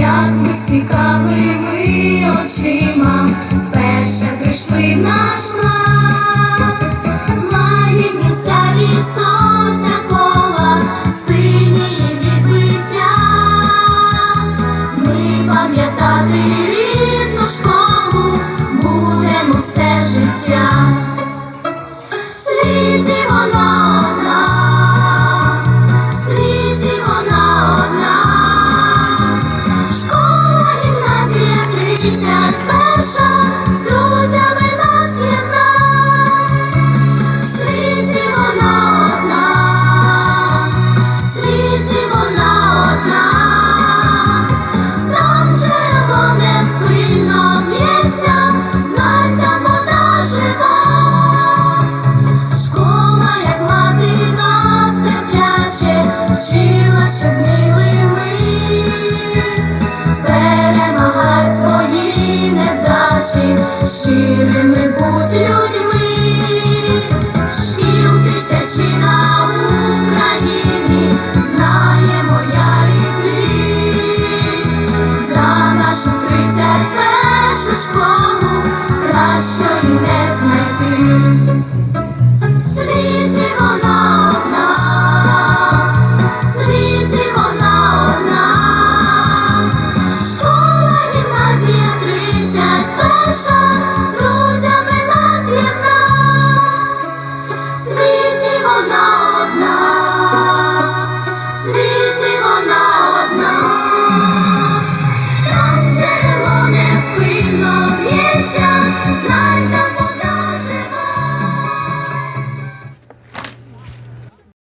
як ми з цікавими очима. It's not one as my king.